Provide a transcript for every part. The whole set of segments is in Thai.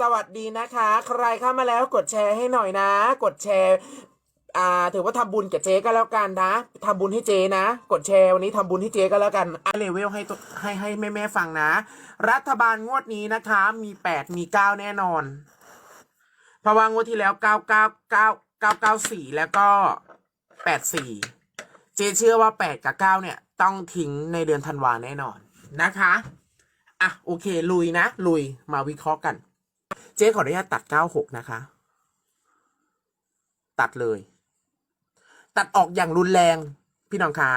สวัสดีนะคะ ใครเข้ามาแล้วกดแชร์ให้หน่อยนะ กดแชร์อ่าถือว่าทำบุญกับเจ๊ก็แล้วกันนะทำบุญให้เจ๊นะ กดแชร์วันนี้ทำบุญให้เจ๊ก็แล้วกันอะเลเวลให้ให้ให้แม่แม่ๆฟังนะ รัฐบาลงวดนี้นะคะ มีแปดมีเก้าแน่นอน เพราะว่างวดที่แล้วเก้าเก้าเก้าเก้าเก้าสี่แล้วก็แปดสี่เจ๊เชื่อว่าแปดกับเก้าเนี่ย ต้องทิ้งในเดือนธันวาแน่นอนนะคะ อะโอเค ลุยนะ ลุยมาวิเคราะห์กัน เจ๊ขออนุญาตตัดเก้าหกนะคะ ตัดเลย ตัดออกอย่างรุนแรง พี่น้องคะ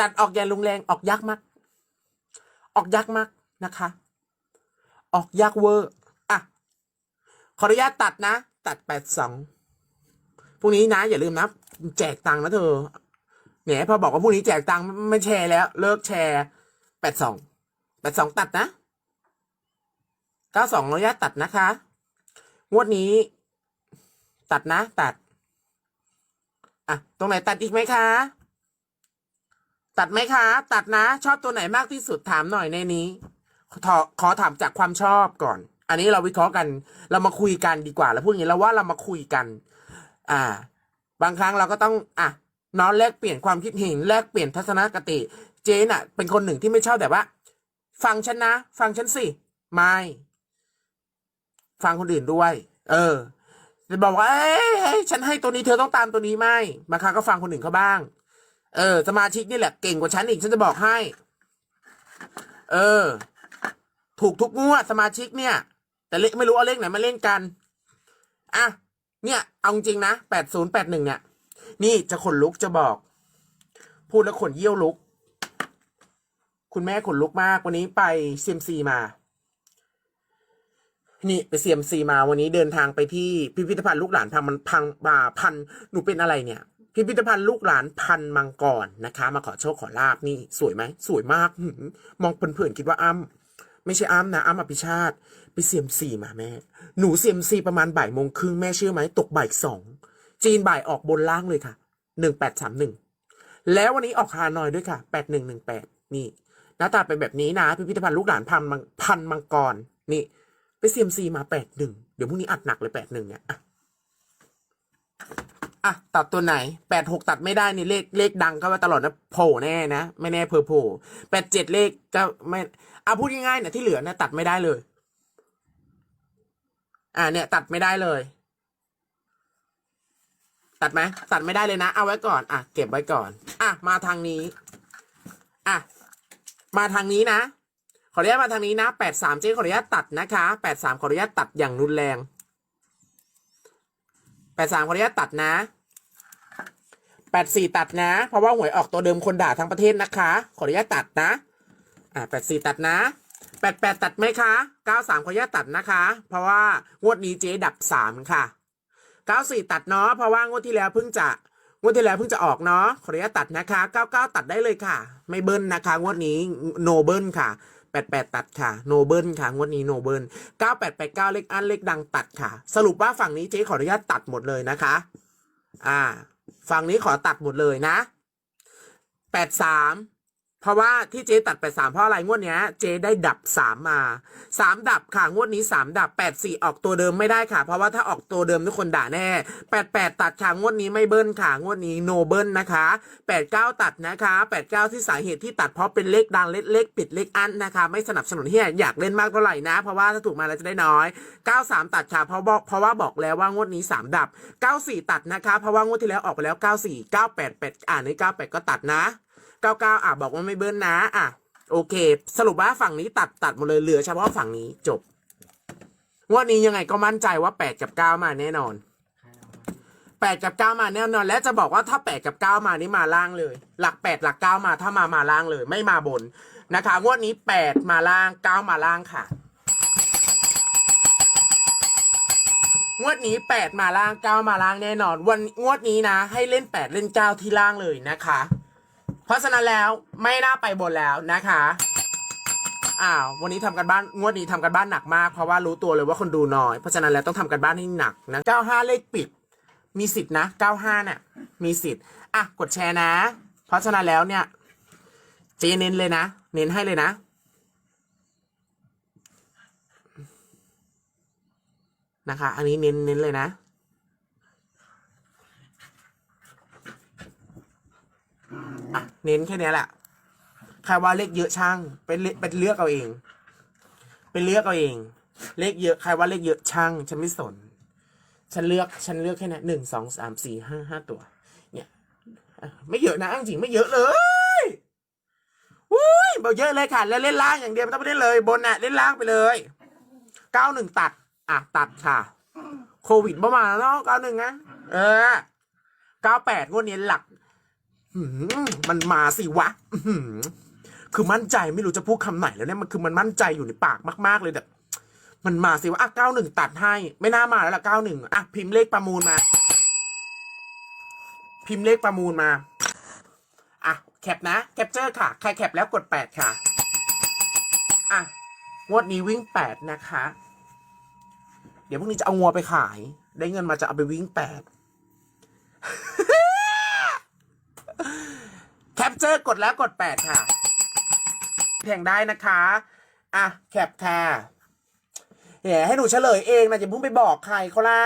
ตัดออกอย่างรุนแรงออกยากมาก ออกยากมากนะคะ ออกยากเวอร์อะขออนุญาตตัดนะ ตัดแปดสองพรุ่งนี้นะ อย่าลืมนะ แจกตังค์นะเธอแหมพอบอกว่าพรุ่งนี้แจกตังค์ไม่แชร์แล้ว เลิกแชร์แปดสองแปดสองตัดนะ เก้าสองอนุญาตตัดนะคะ งวดนี้ ตัดนะ ตัด อะ ตรงไหนตัดอีกไหมคะ ตัดไหมคะ ตัดนะ ชอบตัวไหนมากที่สุดถามหน่อยในนี้ ขอขอถามจากความชอบก่อน อันนี้เราวิเคราะห์กัน เรามาคุยกันดีกว่าแล้วพูดอย่างนี้เราว่าเรามาคุยกัน อ่า บางครั้งเราก็ต้อง อะน้องแลกเปลี่ยนความคิดเห็นแลกเปลี่ยนทัศนคติ เจน่ะ เป็นคนหนึ่งที่ไม่ชอบแบบว่า ฟังฉันนะ ฟังฉันสิ ไม่ ฟังคนอื่นด้วย เออจะบอกว่าเอ้ยเฮ้ยฉันให้ตัวนี้เธอต้องตามตัวนี้ไม่บางครั้งก็ฟังคนอื่นเขาบ้าง เออ สมาชิกนี่แหละเก่งกว่าฉันอีกฉันจะบอกให้ เออ ถูกทุกงวดสมาชิกเนี่ย แต่เลขไม่รู้เอาเลขไหนมาเล่นกันอะเนี่ยเอาจริงนะแปดศูนย์แปดหนึ่งเนี่ย นี่จะขนลุกจะบอก พูดแล้วขนเยี่ยวลุก คุณแม่ขนลุกมากวันนี้ไปเซียมซีมา นี่ไปเซียมซีมาวันนี้เดินทางไปที่พิพิธภัณฑ์ลูกหลานพังมันพังบาพันหนูเป็นอะไรเนี่ยพิพิธภัณฑ์ลูกหลานพันมังกรนะคะ มาขอโชคขอลาบนี่สวยไหมสวยมากมองเผินๆคิดว่าอ้ำไม่ใช่อ้ำนะอ้ำอภิชาติ ไปเซียมซีมาแม่ หนูเซียมซีประมาณบ่ายโมงครึ่งแม่เชื่อไหมตกบ่ายสองจีนบ่ายออกบนล่างเลยค่ะหนึ่งแปดสามหนึ่งแล้ววันนี้ออกฮานอยด้วยค่ะแปดหนึ่งหนึ่งแปดนี่หน้าตาเป็นแบบนี้นะ พิพิธภัณฑ์ลูกหลานพันมังพันมังกรนี่ ไปเซียมซีมาแปดหนึ่งเดี๋ยวพรุ่งนี้อัดหนักเลยแปดหนึ่งเนี่ยอะอะตัดตัวไหนแปดหกตัดไม่ได้นี่เลขเลขดังก็ว่าตลอดนะโผล่แน่นะไม่แน่เพอโผล่แปดเจ็ดเลขก็ไม่อะพูดง่ายๆเนี่ยที่เหลือเนี่ยตัดไม่ได้เลย อะเนี่ย ตัดไม่ได้เลย ตัดไหมตัดไม่ได้เลยนะ เอาไว้ก่อน อะ เก็บไว้ก่อน อะมาทางนี้ อะมาทางนี้นะ ออนุญาตมาทางนี้นะแปดสามเจ๊ขออนุญาตตัดนะคะแปดสามขออนุญาตตัดอย่างรุนแรงแปดสามขออนุญาตตัดนะแปดสี่ตัดนะ เพราะว่าหวยออกตัวเดิมคนด่าทั้งประเทศนะคะ ขออนุญาตตัดนะ อ่าแปดสี่ตัดนะแปดแปดตัดไหมคะเก้าสามขออนุญาตตัดนะคะ เพราะว่างวดนี้เจ๊ดับสามค่ะเก้าสี่ตัดเนาะ เพราะว่างวดที่แล้วเพิ่งจะงวดที่แล้วเพิ่งจะออกเนาะ ขออนุญาตตัดนะคะ99ตัดได้เลยค่ะ ไม่เบิ้ลนะคะ งวดนี้โนเบิ้ลค่ะ 88 ตัดค่ะ โนเบิลค่ะ งวดนี้โนเบิ้ล9889 เลขอันเลขดังตัดค่ะ สรุปว่าฝั่งนี้เจ๊ขออนุญาตตัดหมดเลยนะคะ อ่า ฝั่งนี้ขอตัดหมดเลยนะ 83 เพราะว่าที่เจ๊ตัดไปสามเพราะอะไรงวดเนี้ยเจ๊ได้ดับสามมาสามดับค่ะงวดนี้สามดับแปดสี่ออกตัวเดิมไม่ได้ค่ะ เพราะว่าถ้าออกตัวเดิมทุกคนด่าแน่แปดแปดตัดค่ะงวดนี้ไม่เบิ้ลค่ะงวดนี้โนเบิ้ลนะคะแปดเก้าตัดนะคะแปดเก้าที่สาเหตุที่ตัดเพราะเป็นเลขดังเลขเลขปิดเลขอันนะคะ ไม่สนับสนุนที่อยากเล่นมากเท่าไหร่นะ เพราะว่าถ้าถูกมาแล้วจะได้น้อยเก้าสามตัดค่ะเพราะบอกเพราะว่าบอกแล้วว่างวดนี้สามดับเก้าสี่ตัดนะคะเพราะว่างวดที่แล้วออกไปแล้วเก้าสี่เก้าแปดแปดอ่านในเก้าแปดก็ตัดนะ เก้าเก้าอะบอกว่าไม่เบิ้ลนะ อะ โอเค สรุปว่าฝั่งนี้ตัดตัดหมดเลยเหลือเฉพาะฝั่งนี้จบงวดนี้ยังไงก็มั่นใจว่าแปดกับเก้ามาแน่นอนแปดกับเก้ามาแน่นอน และจะบอกว่าถ้าแปดกับเก้ามานี่มาล่างเลย หลักแปดหลักเก้ามาถ้ามามาล่างเลย ไม่มาบนนะคะงวดนี้แปดมาล่างเก้ามาล่างค่ะงวดนี้แปดมาล่างเก้ามาล่างแน่นอน วันงวดนี้นะ ให้เล่นแปดเล่นเก้าที่ล่างเลยนะคะ เพราะฉะนั้นแล้วไม่น่าไปบนแล้วนะคะอ้าววันนี้ทำกันบ้านงวดนี้ทำกันบ้านหนักมากเพราะว่ารู้ตัวเลยว่าคนดูน้อย เพราะฉะนั้นแล้วต้องทำกันบ้านให้หนักนะ95 เลขปิด มีสิทธินะ 95เนี่ยมีสิทธิ์อะกดแชร์นะ เพราะฉะนั้นแล้วเนี่ยเจเน้นเลยนะ เน้นให้เลยนะนะคะ อันนี้เน้นเน้นเลยนะ อะเน้นแค่นี้แหละใครว่าเลขเยอะช่าง เป็นเลเป็นเลือกเอาเอง เป็นเลือกเอาเอง เลขเยอะใครว่าเลขเยอะช่าง ฉันไม่สน ฉันเลือกฉันเลือกแค่นี้หนึ่งสองสามสี่ห้าห้าตัว เนี่ยไม่เยอะนะจริงไม่เยอะเลยวุ้ยเบาเยอะเลยค่ะ แล้วเล่นล่างอย่างเดียวไม่ต้องไปเล่นเลย บนน่ะเล่นล่างไปเลยเก้าหนึ่งตัด อะตัดค่ะ โควิดประมาณเนาะเก้าหนึ่งนะเออเก้าแปดงวดนี้หลัก มันมาสิวะคือมั่นใจไม่รู้จะพูดคำไหนแล้วเนี่ยมันคือมันมั่นใจอยู่ในปากมากๆเลยแบบมันมาสิวะอะเก้าหนึ่งตัดให้ ไม่น่ามาแล้วล่ะเก้าหนึ่งอะพิมพ์เลขประมูลมา พิมพ์เลขประมูลมาอะแคปนะแคปเจอร์ค่ะ ใครแคปแล้วกดแปดค่ะอะงวดนี้วิ่งแปดนะคะ เดี๋ยวพรุ่งนี้จะเอางัวไปขาย ได้เงินมาจะเอาไปวิ่งแปด แค ปเจอร์กดแล้วกดแปดค่ะแข่งได้นะคะอะแคปค่ะแหมให้หนูเฉลยเองนะอย่าเพิ่งไปบอกใครเขาล่ะ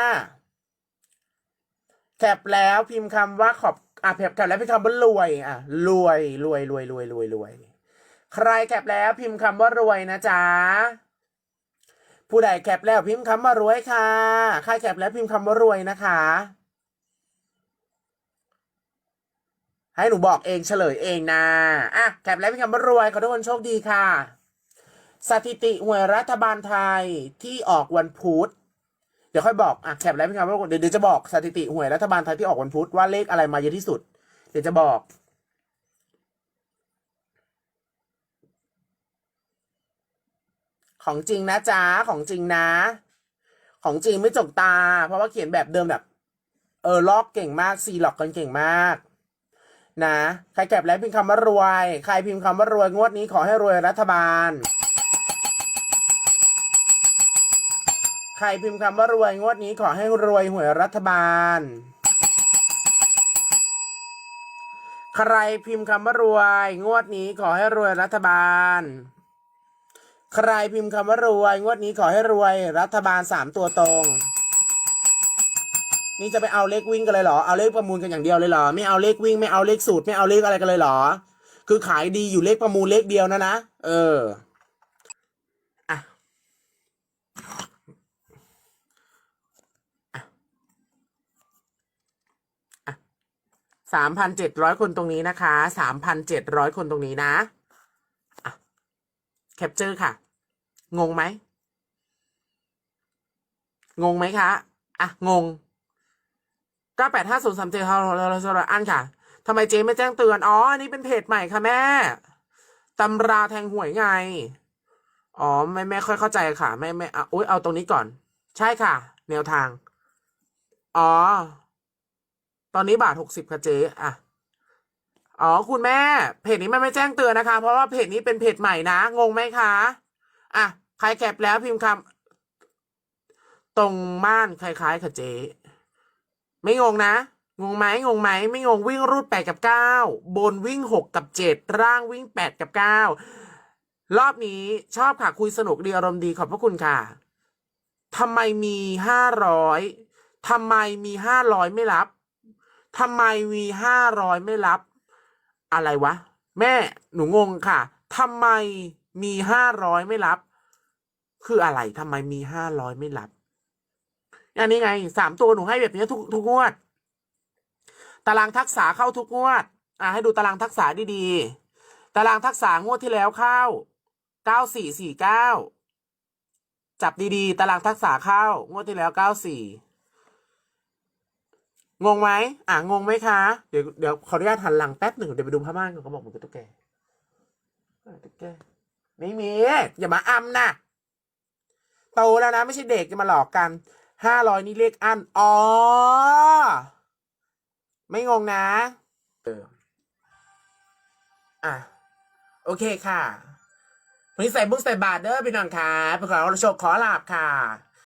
แคปแล้วพิมพ์คำว่าขอบอะแคปแคปแล้วพิมพ์คำว่ารวยอะรวยรวยรวยรวยรวยรวย ใครแคปแล้วพิมพ์คำว่ารวยนะจ๊ะผู้ใดแคปแล้วพิมพ์คำว่ารวยค่ะ ใครแคปแล้วพิมพ์คำว่ารวยนะคะ ให้หนูบอกเองเฉลยเองนะอะแคปแล้วพิมพ์คำรวยขอทุกคนโชคดีค่ะ สถิติหวยรัฐบาลไทยที่ออกวันพุธเดี๋ยวค่อยบอกอะแคปแล้วพิมพ์คำรวยเดี๋ยวเดี๋ยวจะบอกสถิติหวยรัฐบาลไทยที่ออกวันพุธว่าเลขอะไรมาเยอะที่สุด เดี๋ยวจะบอกของจริงนะจ๊ะของจริงนะ ของจริงไม่จกตา เพราะว่าเขียนแบบเดิมแบบ เออลอกเก่งมากซีล็อกกันเก่งมาก นะใครแคปแล้วพิมพ์คำว่ารวย ใครพิมพ์คำว่ารวยงวดนี้ขอให้รวยรัฐบาล ใครพิมพ์คำว่ารวยงวดนี้ขอให้รวยหวยรัฐบาล ใครพิมพ์คำว่ารวย งวดนี้ขอให้รวยรัฐบาล ใครพิมพ์คำว่ารวย งวดนี้ขอให้รวยรัฐบาลสามตัวตรง นี่จะไปเอาเลขวิ่งกันเลยเหรอ เอาเลขประมูลกันอย่างเดียวเลยเหรอ ไม่เอาเลขวิ่ง ไม่เอาเลขสูตร ไม่เอาเลขอะไรกันเลยเหรอ คือขายดีอยู่เลขประมูลเลขเดียวนะนะ เอออะสามพันเจ็ดร้อยคนตรงนี้นะคะสามพันเจ็ดร้อยคนตรงนี้นะอะแคปเจอร์ค่ะ งงไหม งงไหมคะ อะ งง ก้าแปดห้าศูนย์สามเจ็ดเราเราเราอ่านค่ะทำไมเจ๊ไม่แจ้งเตือน อ๋อ อันนี้เป็นเพจใหม่ค่ะแม่ตำราแทงหวยไง อ๋อ ไม่ไม่ค่อยเข้าใจค่ะ ไม่ไม่เอาอุ้ยเอาตรงนี้ก่อน ใช่ค่ะ แนวทาง อ๋อ ตอนนี้บาทหกสิบค่ะเจ๊อะ อ๋อ คุณแม่ เพจนี้มันไม่แจ้งเตือนนะคะ เพราะว่าเพจนี้เป็นเพจใหม่นะ งงไหมคะ อะ ใครแคปแล้วพิมพ์คำตรงม่านคล้ายๆค่ะเจ๊ ไม่งงนะ งงไหมงงไหมไม่งงวิ่งรูดแปดกับเก้าบนวิ่งหกกับเจ็ดร่างวิ่งแปดกับเก้ารอบนี้ชอบค่ะ คุยสนุกดีอารมณ์ดีขอบพระคุณค่ะทำไมมีห้าร้อยทำไมมีห้าร้อยไม่รับทำไมมีห้าร้อยไม่รับ อะไรวะ แม่หนูงงค่ะทำไมมีห้าร้อยไม่รับ คืออะไรทำไมมีห้าร้อยไม่รับ อันนี้ไงสามตัวหนูให้แบบนี้ทุกทุกงวด ตารางทักษะเข้าทุกงวด อะให้ดูตารางทักษะดีๆ ตารางทักษะงวดที่แล้วเข้าเก้าสี่สี่เก้าจับดีๆ ตารางทักษะเข้างวดที่แล้วเก้าสี่งงไหมอะงงไหมคะ เดี๋ยวเดี๋ยวขออนุญาตหันหลังแป๊บหนึ่งเดี๋ยวไปดูผ้าม่านก่อนเขาบอกมันเป็ตุ๊กแกตุ๊กแกไม่มีอย่ามาอำนะโตแล้วนะ ไม่ใช่เด็กจะมาหลอกกัน ห้าร้อยนี่เลขอัน อ๋อ ไม่งงนะเอออะ โอเคค่ะวันนี้ใส่บุ้งใส่บาทเด้อพี่น้องค่ะไปขอเราโชคขอลาบค่ะ